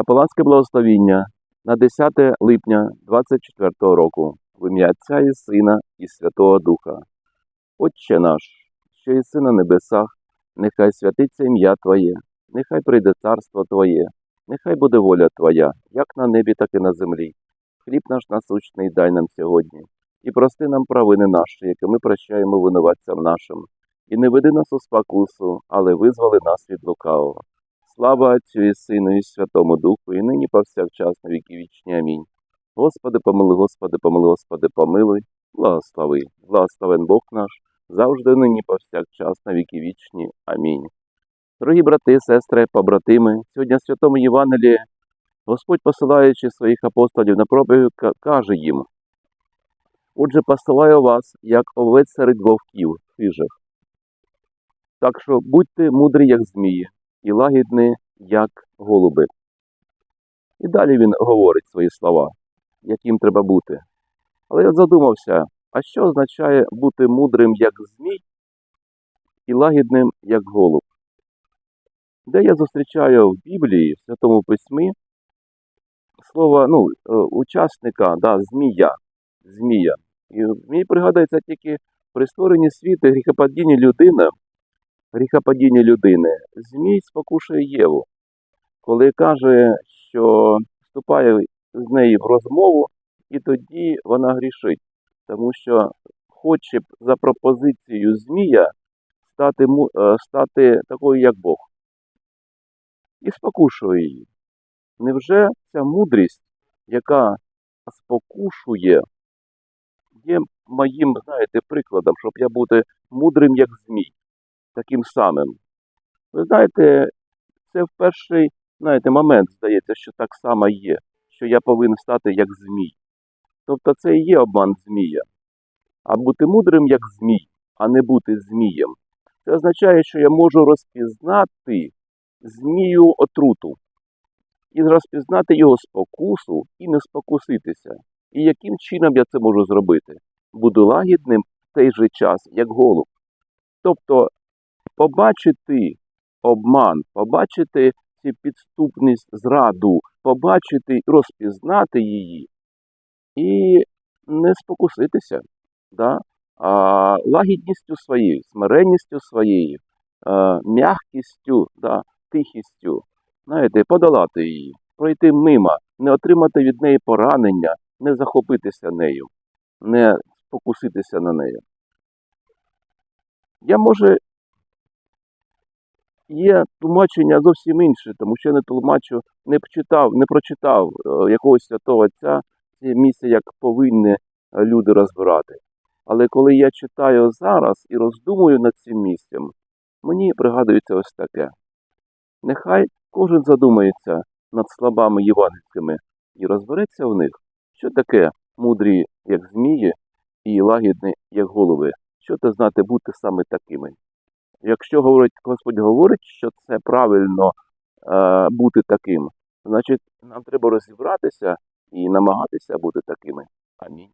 Капеланське благословіння на 10 липня 24 року в ім'я Отця і Сина і Святого Духа. Отче наш, що єси на небесах, нехай святиться ім'я Твоє, нехай прийде царство Твоє, нехай буде воля Твоя, як на небі, так і на землі. Хліб наш насущний дай нам сьогодні, і прости нам провини наші, які ми прощаємо винуватцям нашим. І не веди нас у спокусу, але визволи нас від лукавого. Слава Отцю і Сину і Святому Духу, і нині повсякчас на віки вічні. Амінь. Господи, помилуй, Господи, помилуй, Господи, помилуй, благослови, благословен Бог наш, завжди нині повсякчас на віки вічні. Амінь. Дорогі брати, сестри, побратими, сьогодні в Святому Євангелії Господь, посилаючи своїх апостолів на проповідь, каже їм, Отже, посилаю вас, як овець серед вовків хижих. Так що будьте мудрі, як змії, і лагідні, як голуби. І далі він говорить свої слова, яким треба бути. Але я задумався, а що означає бути мудрим, як змій, і лагідним, як голуб? Де я зустрічаю в Біблії, в Святому Письмі, слово ну, е, учасника, да, змія, змія. І мені пригадується тільки при створенні світу гріхопадіння людини, гріхопадіння людини, змій спокушує Єву, коли каже, що вступає з нею в розмову, і тоді вона грішить, тому що хоче б за пропозицією змія стати, е, стати такою, як Бог. І спокушує її. Невже ця мудрість, яка спокушує, є моїм, знаєте, прикладом, щоб я бути мудрим, як змій, таким самим? Ви знаєте, це в перший знаєте, момент здається, що так само є, що я повинен стати як змій. Тобто це і є обман змія. А бути мудрим, як змій, а не бути змієм. Це означає, що я можу розпізнати змію отруту і розпізнати його спокусу і не спокуситися. І яким чином я це можу зробити? Буду лагідним в той же час, як голуб. Тобто побачити обман, побачити цю підступність, зраду, побачити, розпізнати її і не спокуситися. Да? А, лагідністю своєю, смиренністю своєю, а, м'якістю, да, тихістю, знаєте, подолати її, пройти мимо, не отримати від неї поранення, не захопитися нею, не спокуситися на неї. Я, може, є тлумачення зовсім інше, тому що я не тлумачу, не прочитав, не прочитав е, якогось святого отця це місце, як повинні е, люди розбирати. Але коли я читаю зараз і роздумую над цим місцем, мені пригадується ось таке. Нехай кожен задумається над словами євангельськими і розбереться в них, що таке мудрі, як змії, і лагідні, як голови. Що це знати бути саме такими. Якщо говорить, Господь говорить, що це правильно е, бути таким, значить нам треба розібратися і намагатися бути такими. Амінь.